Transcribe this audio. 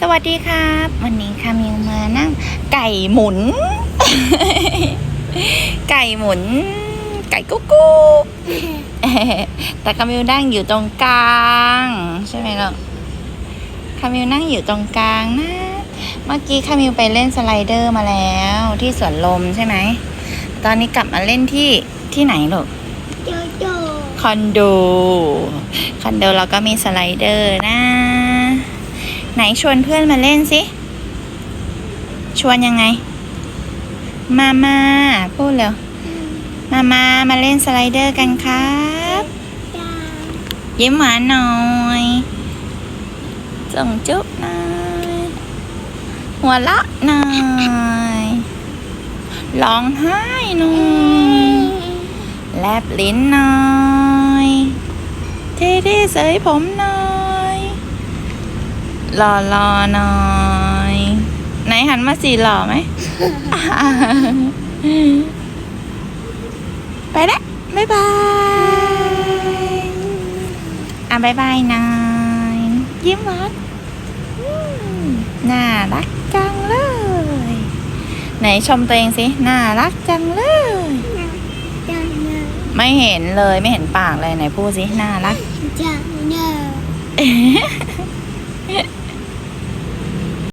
สวัสดีครับ วันนี้คามิวมานั่งไก่หมุน ไก่หมุน ไก่กุ๊กกุ๊กแต่คามิวนั่งอยู่ตรงกลาง ใช่ไหมลูกคามิวนั่งอยู่ตรงกลางนะ เมื่อกี้คามิวไปเล่นสไลเดอร์มาแล้วที่สวนลมใช่ไหม ตอนนี้กลับมาเล่นที่ที่ไหนลูกโจโจคอนโด คอนโดเราก็มีสไลเดอร์นะไหน ชวนเพื่อนมาเล่นสิ ชวนยังไง มามาพูดเร็วมามามาเล่นสไลเดอร์กันครับยิ้มหวานหน่อยส่งจุ๊บหน่อยหัวเราะหน่อยร้องไห้หน่อยแลบลิ้นหน่อยเท่ดีเสยผมหน่อย หล่อรอๆหน่อยไหนหันมาสีหล่อไหม ไปล้วบ๊ายบาย อะบ๊ายบายนายยิ้มหวานน่ารักจังเลย ไหนชมตัวเองสิ น่ารักจังเลย ไม่เห็นเลยไม่เห็นปากเลยไหนพูดสิ น่ารักจาเนอ